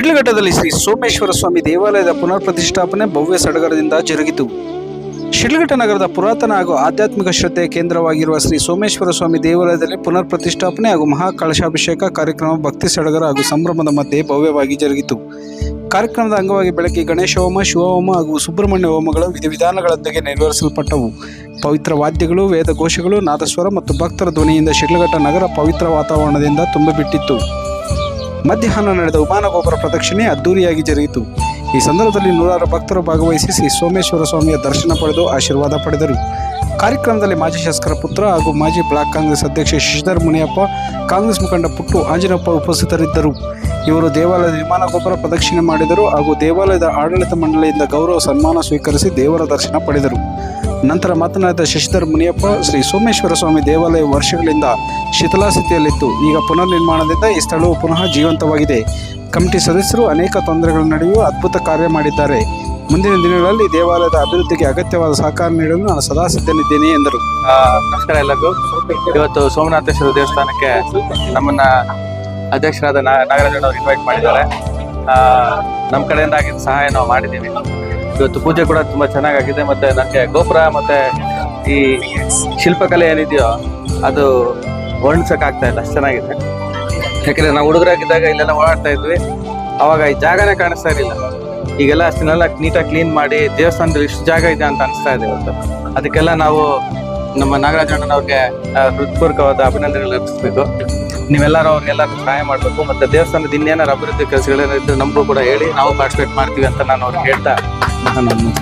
ಶಿಡ್ಲಘಟ್ಟದಲ್ಲಿ ಶ್ರೀ ಸೋಮೇಶ್ವರ ಸ್ವಾಮಿ ದೇವಾಲಯದ ಪುನರ್ ಪ್ರತಿಷ್ಠಾಪನೆ ಭವ್ಯ ಸಡಗರದಿಂದ ಜರುಗಿತು. ಶಿಡ್ಲಘಟ್ಟ ನಗರದ ಪುರಾತನ ಹಾಗೂ ಆಧ್ಯಾತ್ಮಿಕ ಶ್ರದ್ಧೆಯ ಕೇಂದ್ರವಾಗಿರುವ ಶ್ರೀ ಸೋಮೇಶ್ವರ ಸ್ವಾಮಿ ದೇವಾಲಯದಲ್ಲಿ ಪುನರ್ ಪ್ರತಿಷ್ಠಾಪನೆ ಹಾಗೂ ಮಹಾ ಕಳಶಾಭಿಷೇಕ ಕಾರ್ಯಕ್ರಮ ಭಕ್ತಿ ಸಡಗರ ಹಾಗೂ ಸಂಭ್ರಮದ ಮಧ್ಯೆ ಭವ್ಯವಾಗಿ ಜರುಗಿತು. ಕಾರ್ಯಕ್ರಮದ ಅಂಗವಾಗಿ ಬೆಳಗ್ಗೆ ಗಣೇಶ ಹೋಮ ಶಿವಹೋಮ ಹಾಗೂ ಸುಬ್ರಹ್ಮಣ್ಯ ಹೋಮಗಳು ವಿಧಿವಿಧಾನಗಳೊಂದಿಗೆ ನೆರವೇರಿಸಲ್ಪಟ್ಟವು. ಪವಿತ್ರ ವಾದ್ಯಗಳು ವೇದಘೋಷಗಳು ನಾದಸ್ವರ ಮತ್ತು ಭಕ್ತರ ಧ್ವನಿಯಿಂದ ಶಿಡ್ಲಘಟ್ಟ ನಗರ ಪವಿತ್ರ ವಾತಾವರಣದಿಂದ ತುಂಬಿಬಿಟ್ಟಿತ್ತು. ಮಧ್ಯಾಹ್ನ ನಡೆದ ವಿಮಾನ ಗೋಪುರ ಪ್ರದಕ್ಷಿಣೆ ಅದ್ದೂರಿಯಾಗಿ ಜರುಗಿತು. ಈ ಸಂದರ್ಭದಲ್ಲಿ ನೂರಾರು ಭಕ್ತರು ಭಾಗವಹಿಸಿ ಶ್ರೀ ಸೋಮೇಶ್ವರ ಸ್ವಾಮಿಯ ದರ್ಶನ ಪಡೆದು ಆಶೀರ್ವಾದ ಪಡೆದರು. ಕಾರ್ಯಕ್ರಮದಲ್ಲಿ ಮಾಜಿ ಶಾಸಕರ ಪುತ್ರ ಹಾಗೂ ಮಾಜಿ ಬ್ಲಾಕ್ ಕಾಂಗ್ರೆಸ್ ಅಧ್ಯಕ್ಷ ಶಶಿಧರ್ ಮುನಿಯಪ್ಪ, ಕಾಂಗ್ರೆಸ್ ಮುಖಂಡ ಪುಟ್ಟು ಆಂಜನಪ್ಪ ಉಪಸ್ಥಿತರಿದ್ದರು. ಇವರು ದೇವಾಲಯದ ವಿಮಾನ ಗೋಪುರ ಪ್ರದಕ್ಷಿಣೆ ಮಾಡಿದರು ಹಾಗೂ ದೇವಾಲಯದ ಆಡಳಿತ ಮಂಡಳಿಯಿಂದ ಗೌರವ ಸನ್ಮಾನ ಸ್ವೀಕರಿಸಿ ದೇವರ ದರ್ಶನ ಪಡೆದರು. ನಂತರ ಮಾತನಾಡಿದ ಶಶಿಧರ್ ಮುನಿಯಪ್ಪ, ಶ್ರೀ ಸೋಮೇಶ್ವರ ಸ್ವಾಮಿ ದೇವಾಲಯ ವರ್ಷಗಳಿಂದ ಶಿಥಿಲಾಸ್ಥಿತಿಯಲ್ಲಿತ್ತು ಈಗ ಪುನರ್ ನಿರ್ಮಾಣದಿಂದ ಈ ಸ್ಥಳವು ಪುನಃ ಜೀವಂತವಾಗಿದೆ. ಕಮಿಟಿ ಸದಸ್ಯರು ಅನೇಕ ತೊಂದರೆಗಳ ನಡುವೆಯೂ ಅದ್ಭುತ ಕಾರ್ಯ ಮಾಡಿದ್ದಾರೆ. ಮುಂದಿನ ದಿನಗಳಲ್ಲಿ ದೇವಾಲಯದ ಅಭಿವೃದ್ಧಿಗೆ ಅಗತ್ಯವಾದ ಸಹಕಾರ ನೀಡಲು ನಾನು ಸದಾ ಸಿದ್ಧನಿದ್ದೇನೆ ಎಂದರು. ನಮಸ್ಕಾರ ಎಲ್ಲರಿಗೂ. ಇವತ್ತು ಸೋಮನಾಥೇಶ್ವರ ದೇವಸ್ಥಾನಕ್ಕೆ ನಮ್ಮನ್ನ ಅಧ್ಯಕ್ಷರಾದ ನಾಗರಾಜ್ ಅವರು ಇನ್ವೈಟ್ ಮಾಡಿದ್ದಾರೆ. ನಮ್ಮ ಕಡೆಯಿಂದ ಆಗಿದ್ದ ಸಹಾಯ ನಾವು ಮಾಡಿದ್ದೀವಿ. ಇವತ್ತು ಪೂಜೆ ಕೂಡ ತುಂಬಾ ಚೆನ್ನಾಗಾಗಿದೆ. ಮತ್ತೆ ನನಗೆ ಗೋಪುರ ಮತ್ತೆ ಈ ಶಿಲ್ಪಕಲೆ ಏನಿದೆಯೋ ಅದು ವರ್ಣಿಸಕ್ ಇಲ್ಲ. ಅಷ್ಟು ಚೆನ್ನಾಗಿದೆ. ಯಾಕಂದ್ರೆ ನಾವು ಹುಡುಗರಾಗಿದ್ದಾಗ ಇಲ್ಲೆಲ್ಲ ಓಡಾಡ್ತಾ ಇದ್ವಿ. ಅವಾಗ ಈ ಜಾಗನೇ ಕಾಣಿಸ್ತಾ ಇರಲಿಲ್ಲ. ಈಗೆಲ್ಲ ಅಷ್ಟನ್ನೆಲ್ಲ ನೀಟಾಗಿ ಕ್ಲೀನ್ ಮಾಡಿ ದೇವಸ್ಥಾನದಲ್ಲಿ ಇಷ್ಟು ಜಾಗ ಇದೆ ಅಂತ ಅನಿಸ್ತಾ ಇದೆ ಇವತ್ತು. ಅದಕ್ಕೆಲ್ಲ ನಾವು ನಮ್ಮ ನಾಗರಾಜಣ್ಣನವ್ರಿಗೆ ಹೃತ್ಪೂರ್ವಕವಾದ ಅಭಿನಂದನೆಗಳು ಅರ್ಪಿಸ್ಬೇಕು. ನೀವೆಲ್ಲರೂ ಅವ್ರಿಗೆಲ್ಲರೂ ಸಹಾಯ ಮಾಡಬೇಕು. ಮತ್ತು ದೇವಸ್ಥಾನದ ಇನ್ನೇನಾರು ಅಭಿವೃದ್ಧಿ ಕೆಲಸಗಳೇನಿದ್ರೆ ನಮಗೂ ಕೂಡ ಹೇಳಿ. ನಾವು ಪಾರ್ಟಿಸಿಪೇಟ್ ಮಾಡ್ತೀವಿ ಅಂತ ನಾನು ಅವ್ರಿಗೆ ಹೇಳ್ತಾ ನಾನು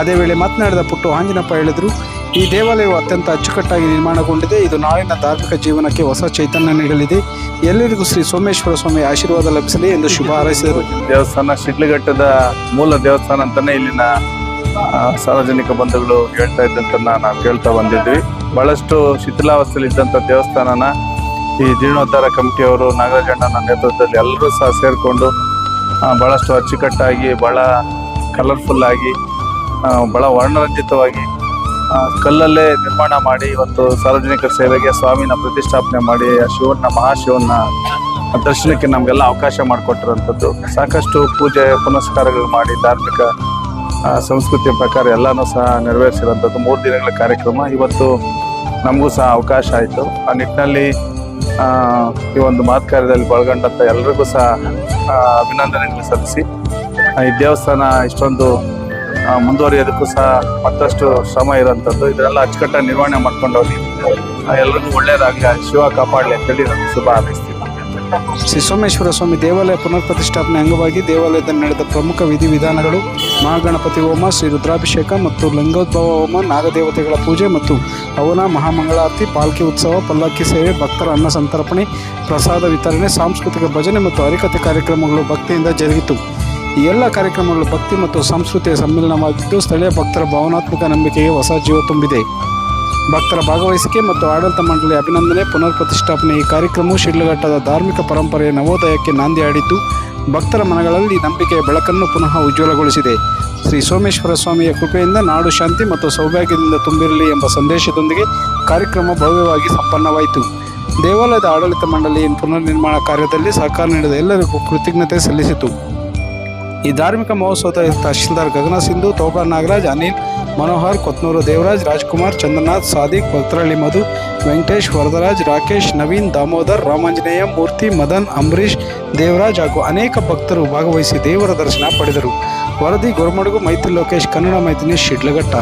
ಅದೇ ವೇಳೆ ಮಾತನಾಡಿದ ಪುಟ್ಟು ಆಂಜಿನಪ್ಪ ಹೇಳಿದರು, ಈ ದೇವಾಲಯವು ಅತ್ಯಂತ ಅಚ್ಚುಕಟ್ಟಾಗಿ ನಿರ್ಮಾಣಗೊಂಡಿದೆ, ಇದು ನಾಳಿನ ಧಾರ್ಮಿಕ ಜೀವನಕ್ಕೆ ಹೊಸ ಚೈತನ್ಯ ನೀಡಲಿದೆ. ಎಲ್ಲರಿಗೂ ಶ್ರೀ ಸೋಮೇಶ್ವರ ಸ್ವಾಮಿ ಆಶೀರ್ವಾದ ಲಭಿಸಲಿ ಎಂದು ಶುಭ ಹಾರೈಸಿದರು. ದೇವಸ್ಥಾನ, ಶಿಡ್ಲಘಟ್ಟದ ಮೂಲ ದೇವಸ್ಥಾನ ಅಂತಾನೆ ಇಲ್ಲಿನ ಸಾರ್ವಜನಿಕ ಬಂಧುಗಳು ಹೇಳ್ತಾ ಇದ್ದಂತ ನಾವು ಕೇಳ್ತಾ ಬಂದಿದ್ವಿ. ಬಹಳಷ್ಟು ಶಿಥಿಲಾವಸ್ಥೆಯಲ್ಲಿ ಇದ್ದಂಥ ದೇವಸ್ಥಾನನ ಈ ಜೀರ್ಣೋದ್ಧಾರ ಕಮಿಟಿಯವರು ನಾಗರಾಜಣ್ಣನ ನೇತೃತ್ವದಲ್ಲಿ ಎಲ್ಲರೂ ಸಹ ಸೇರಿಕೊಂಡು ಬಹಳಷ್ಟು ಅಚ್ಚುಕಟ್ಟಾಗಿ ಬಹಳ ಕಲರ್ಫುಲ್ ಆಗಿ ಬಹಳ ವರ್ಣರಂಜಿತವಾಗಿ ಕಲ್ಲಲ್ಲೇ ನಿರ್ಮಾಣ ಮಾಡಿ ಇವತ್ತು ಸಾರ್ವಜನಿಕ ಸೇವೆಗೆ ಸ್ವಾಮಿನ ಪ್ರತಿಷ್ಠಾಪನೆ ಮಾಡಿ ಆ ಶಿವನ ಮಹಾಶಿವನ ದರ್ಶನಕ್ಕೆ ನಮಗೆಲ್ಲ ಅವಕಾಶ ಮಾಡಿಕೊಟ್ಟಿರುವಂಥದ್ದು. ಸಾಕಷ್ಟು ಪೂಜೆ ಪುನಸ್ಕಾರಗಳು ಮಾಡಿ ಧಾರ್ಮಿಕ ಆ, ಸಂಸ್ಕೃತಿಯ ಪ್ರಕಾರ ಎಲ್ಲನೂ ಸಹ ನೆರವೇರಿಸಿರುವಂಥದ್ದು. ಮೂರು ದಿನಗಳ ಕಾರ್ಯಕ್ರಮ. ಇವತ್ತು ನಮಗೂ ಸಹ ಅವಕಾಶ ಆಯಿತು. ಆ ನಿಟ್ಟಿನಲ್ಲಿ ಈ ಒಂದು ಮಾತು ಕಾರ್ಯದಲ್ಲಿ ಪಾಲ್ಗೊಂಡಂಥ ಎಲ್ರಿಗೂ ಸಹ ಅಭಿನಂದನೆಗಳು ಸಲ್ಲಿಸಿ. ಈ ದೇವಸ್ಥಾನ ಇಷ್ಟೊಂದು ಮುಂದುವರಿಯೋದಕ್ಕೂ ಸಹ ಮತ್ತಷ್ಟು ಶ್ರಮ ಇರುವಂಥದ್ದು. ಇದೆಲ್ಲ ಅಚ್ಚುಕಟ್ಟಾಗಿ ನಿರ್ವಹಣೆ ಮಾಡ್ಕೊಂಡು ಹೋಗಿ ಆ, ಎಲ್ರಿಗೂ ಒಳ್ಳೇದಾಗಲಿ ಶಿವ ಕಾಪಾಡಲಿ ಅಂತೇಳಿ ನಾನು ಶುಭ ಹಾರೈಸ್ತೀನಿ. ಶ್ರೀ ಸೋಮೇಶ್ವರ ಸ್ವಾಮಿ ದೇವಾಲಯ ಪುನರ್ ಪ್ರತಿಷ್ಠಾಪನೆ ಅಂಗವಾಗಿ ದೇವಾಲಯದಲ್ಲಿ ನಡೆದ ಪ್ರಮುಖ ವಿಧಿವಿಧಾನಗಳು ಮಹಾಗಣಪತಿ ಹೋಮ ಶ್ರೀ ರುದ್ರಾಭಿಷೇಕ ಮತ್ತು ಲಿಂಗೋದ್ಭವ ಹೋಮ ನಾಗದೇವತೆಗಳ ಪೂಜೆ ಮತ್ತು ಹವನ ಮಹಾಮಂಗಳಾರತಿ ಪಾಲ್ಕಿ ಉತ್ಸವ ಪಲ್ಲಕ್ಕಿ ಸೇವೆ ಭಕ್ತರ ಅನ್ನ ಸಂತರ್ಪಣೆ ಪ್ರಸಾದ ವಿತರಣೆ ಸಾಂಸ್ಕೃತಿಕ ಭಜನೆ ಮತ್ತು ಹರಿಕತೆ ಕಾರ್ಯಕ್ರಮಗಳು ಭಕ್ತಿಯಿಂದ ಜರುಗಿತು. ಈ ಎಲ್ಲ ಕಾರ್ಯಕ್ರಮಗಳು ಭಕ್ತಿ ಮತ್ತು ಸಂಸ್ಕೃತಿಯ ಸಮ್ಮಿಲನವಾಗಿದ್ದು ಸ್ಥಳೀಯ ಭಕ್ತರ ಭಾವನಾತ್ಮಕ ನಂಬಿಕೆಗೆ ಹೊಸ ಜೀವ ತುಂಬಿದೆ. ಭಕ್ತರ ಭಾಗವಹಿಸಿಕೆ ಮತ್ತು ಆಡಳಿತ ಮಂಡಳಿ ಅಭಿನಂದನೆ ಪುನರ್ ಪ್ರತಿಷ್ಠಾಪನೆ ಈ ಕಾರ್ಯಕ್ರಮವು ಶಿಡ್ಲಘಟ್ಟದ ಧಾರ್ಮಿಕ ಪರಂಪರೆಯ ನವೋದಯಕ್ಕೆ ನಾಂದಿ ಆಡಿದ್ದು ಭಕ್ತರ ಮನಗಳಲ್ಲಿ ನಂಬಿಕೆಯ ಬೆಳಕನ್ನು ಪುನಃ ಉಜ್ವಲಗೊಳಿಸಿದೆ. ಶ್ರೀ ಸೋಮೇಶ್ವರ ಸ್ವಾಮಿಯ ಕೃಪೆಯಿಂದ ನಾಡು ಶಾಂತಿ ಮತ್ತು ಸೌಭಾಗ್ಯದಿಂದ ತುಂಬಿರಲಿ ಎಂಬ ಸಂದೇಶದೊಂದಿಗೆ ಕಾರ್ಯಕ್ರಮ ಭವ್ಯವಾಗಿ ಸಂಪನ್ನವಾಯಿತು. ದೇವಾಲಯದ ಆಡಳಿತ ಮಂಡಳಿ ಪುನರ್ ನಿರ್ಮಾಣ ಕಾರ್ಯದಲ್ಲಿ ಸಹಕಾರ ನೀಡಿದ ಎಲ್ಲರಿಗೂ ಕೃತಜ್ಞತೆ ಸಲ್ಲಿಸಿತು. ಈ ಧಾರ್ಮಿಕ ಮಹೋತ್ಸವದ ತಹಶೀಲ್ದಾರ್ ಗಗನ ಸಿಂಧು ತೋಬಾ ನಾಗರಾಜ್, ಅನಿಲ್ ಮನೋಹರ್, ಕೊತ್ನೂರು ದೇವರಾಜ್, ರಾಜ್ಕುಮಾರ್, ಚಂದ್ರನಾಥ್, ಸಾದಿಕ್ ಭಕ್ತರಳ್ಳಿ ಮಧು, ವೆಂಕಟೇಶ್, ವರದರಾಜ್, ರಾಕೇಶ್, ನವೀನ್, ದಾಮೋದರ್, ರಾಮಾಂಜನೇಯ, ಮೂರ್ತಿ, ಮದನ್ ಅಂಬರೀಶ್ ದೇವರಾಜ್ ಹಾಗೂ ಅನೇಕ ಭಕ್ತರು ಭಾಗವಹಿಸಿ ದೇವರ ದರ್ಶನ ಪಡೆದರು. ವರದಿ ಗೊರಮಡುಗು, ಮೈತ್ರಿ ಲೋಕೇಶ್, ಕನ್ನಡ ಮೈತ್ರಿ ಶಿಡ್ಲಘಟ್ಟ.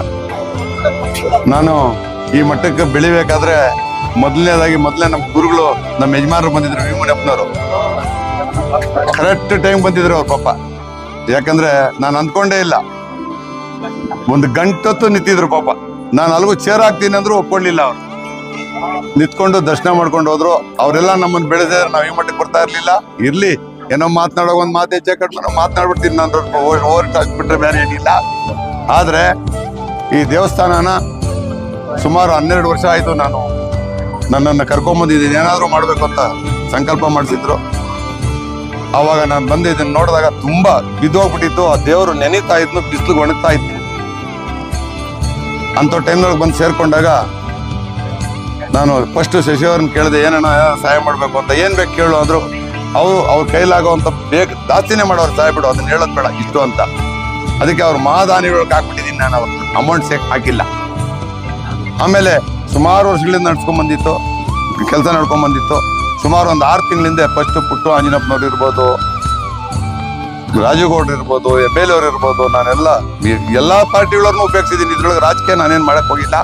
ನಾನು ಈ ಮಟ್ಟಕ್ಕೆ ಬೆಳಿಬೇಕಾದ್ರೆ ಮೊದಲನೇದಾಗಿ ಮೊದಲೇ ನಮ್ಮ ಗುರುಗಳು, ನಮ್ಮ ಯಜಮಾನರು ಬಂದಿದ್ರು ವಿಮುನಪ್ಪನವರು ಕರೆಕ್ಟ್ ಟೈಮ್ ಬಂದಿದ್ರು ಅವ್ರ ಪಾಪ. ಯಾಕಂದ್ರೆ ನಾನು ಅಂದ್ಕೊಂಡೇ ಇಲ್ಲ. ಒಂದು ಗಂಟತ್ತು ನಿಂತಿದ್ರು ಪಾಪ. ನಾನು ಅಲ್ಗೂ ಚೇರ್ ಹಾಕ್ತೀನಿ ಅಂದ್ರು ಒಪ್ಕೊಳ್ಳಿಲ್ಲ ಅವ್ರು. ನಿಂತ್ಕೊಂಡು ದರ್ಶನ ಮಾಡ್ಕೊಂಡು ಹೋದ್ರು. ಅವರೆಲ್ಲ ನಮ್ಮನ್ನು ಬೆಳೆಸಿದ್ರೆ ನಾವು ಈ ಮಟ್ಟಕ್ಕೆ ಬರ್ತಾ ಇರ್ಲಿಲ್ಲ. ಇರ್ಲಿ. ಏನೋ ಮಾತನಾಡೋ ಒಂದು ಮಾತು ಹೆಚ್ಚೆ ನಾವು ಮಾತನಾಡ್ಬಿಡ್ತೀನಿ ನಾನು. ಓವರ್ ಬಿಟ್ರೆ ಬೇರೆ ಏನಿಲ್ಲ. ಆದ್ರೆ ಈ ದೇವಸ್ಥಾನನ ಸುಮಾರು ಹನ್ನೆರಡು ವರ್ಷ ಆಯ್ತು ನಾನು ನನ್ನನ್ನು ಕರ್ಕೊಂಬಂದಿದ್ದೀನಿ. ಏನಾದರೂ ಮಾಡಬೇಕು ಅಂತ ಸಂಕಲ್ಪ ಮಾಡಿಸಿದ್ರು. ಅವಾಗ ನಾನು ಬಂದು ಇದನ್ನ ನೋಡಿದಾಗ ತುಂಬಾ ಬಿದ್ದೋಗ್ಬಿಟ್ಟಿತ್ತು. ಆ ದೇವರು ನೆನೀತಾ ಇದ್ನು, ಬಿಸಿಲು ಒಣಗ್ತಾ ಇತ್ತು. ಅಂಥ ಟೈಮ್ನೊಳಗೆ ಬಂದು ಸೇರ್ಕೊಂಡಾಗ ನಾನು ಫಸ್ಟ್ ಶಶಿಯವ್ರನ್ನ ಕೇಳಿದೆ, ಏನಣ್ಣ, ಸಹಾಯ ಮಾಡಬೇಕು ಅಂತ, ಏನ್ ಬೇಕು ಕೇಳು, ಅಂದ್ರು. ಅವರು, ಅವ್ರ ಕೈಲಾಗುವಂತ ಬೇಗ ಜಾಸ್ತಿನೇ ಮಾಡೋರು ಸಹಾಯ ಬಿಡು, ಅದನ್ನ ಹೇಳೋದ್ ಬೇಡ, ಇಷ್ಟು ಅಂತ. ಅದಕ್ಕೆ ಅವ್ರ ಮಹಾದಾನಿಗಳಿಗೆ ಹಾಕ್ಬಿಟ್ಟಿದ್ದೀನಿ ನಾನು ಅವ್ರ ಅಮೌಂಟ್ ಸೇಕ್ ಹಾಕಿಲ್ಲ. ಆಮೇಲೆ ಸುಮಾರು ವರ್ಷಗಳಿಂದ ನಡ್ಸ್ಕೊಂಡ್ ಬಂದಿತ್ತು, ಕೆಲಸ ನಡ್ಕೊಂಡ್ ಬಂದಿತ್ತು. ಸುಮಾರು ಒಂದು ಆರು ತಿಂಗಳಿಂದ ಫಸ್ಟ್ ಪುಟ್ಟು ಆಂಜನಪ್ಪನವ್ರು ಇರ್ಬೋದು, ರಾಜುಗೌಡ್ರು ಇರ್ಬೋದು ಎಂ ಎಲ್ ಅವ್ರು ಇರ್ಬೋದು, ನಾನೆಲ್ಲ ಎಲ್ಲ ಎಲ್ಲಾ ಪಾರ್ಟಿಗಳವ್ರನ್ನೂ ಉಪಯೋಗಿಸಿದ್ದೀನಿ. ಇದ್ರೊಳಗೆ ರಾಜಕೀಯ ನಾನೇನು ಮಾಡಕ್ ಹೋಗಿಲ್ಲ.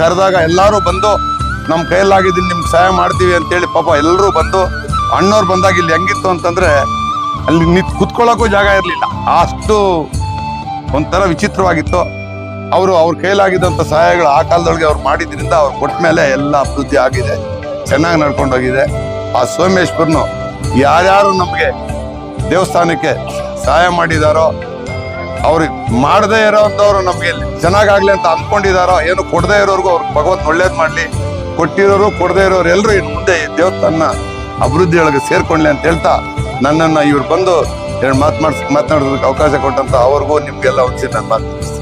ಕರೆದಾಗ ಎಲ್ಲರೂ ಬಂದು ನಮ್ಮ ಕೈಯಲ್ಲಾಗಿದ್ದೀನಿ ನಿಮ್ಗೆ ಸಹಾಯ ಮಾಡ್ತೀವಿ ಅಂತೇಳಿ ಪಾಪ ಎಲ್ಲರೂ ಬಂದು ಅಣ್ಣವ್ರು ಬಂದಾಗ ಇಲ್ಲಿ ಹೆಂಗಿತ್ತು ಅಂತಂದ್ರೆ, ಅಲ್ಲಿ ನಿಂತ್ ಕುತ್ಕೊಳ್ಳೋಕ್ಕೂ ಜಾಗ ಇರಲಿಲ್ಲ. ಅಷ್ಟು ಒಂಥರ ವಿಚಿತ್ರವಾಗಿತ್ತು. ಅವರು ಅವ್ರ ಕೈಲಾಗಿದ್ದಂಥ ಸಹಾಯಗಳು ಆ ಕಾಲದೊಳಗೆ ಅವ್ರು ಮಾಡಿದ್ರಿಂದ ಅವ್ರು ಕೊಟ್ಟ ಮೇಲೆ ಎಲ್ಲ ಅಭಿವೃದ್ಧಿ ಆಗಿದೆ. ಚೆನ್ನಾಗಿ ನಡ್ಕೊಂಡು ಹೋಗಿದೆ ಆ ಸೋಮೇಶ್ವರನು ಯಾರ್ಯಾರು ನಮಗೆ ದೇವಸ್ಥಾನಕ್ಕೆ ಸಹಾಯ ಮಾಡಿದಾರೋ, ಅವ್ರಿಗೆ ಮಾಡದೇ ಇರೋಂಥವ್ರು ನಮಗೆ ಚೆನ್ನಾಗಾಗ್ಲಿ ಅಂತ ಅಂದ್ಕೊಂಡಿದಾರೋ, ಏನು ಕೊಡದೇ ಇರೋರ್ಗು ಅವ್ರಿಗೆ ಭಗವಂತ ಒಳ್ಳೇದು ಮಾಡ್ಲಿ, ಕೊಟ್ಟಿರೋರು ಕೊಡದೇ ಇರೋರು ಎಲ್ಲರೂ ಇನ್ನು ಮುಂದೆ ಈ ದೇವಸ್ಥಾನ ಅಭಿವೃದ್ಧಿಯೊಳಗೆ ಸೇರ್ಕೊಳ್ಳಿ ಅಂತ ಹೇಳ್ತಾ ನನ್ನನ್ನ ಇವ್ರು ಬಂದು ಎರಡು ಮಾತು ಮಾತಾಡೋದಕ್ಕೆ ಅವಕಾಶ ಕೊಟ್ಟಂತ ಅವ್ರಿಗೂ ನಿಮಗೆಲ್ಲ ಒಂದ್ಸಿ ನನ್ನ ಮಾತು.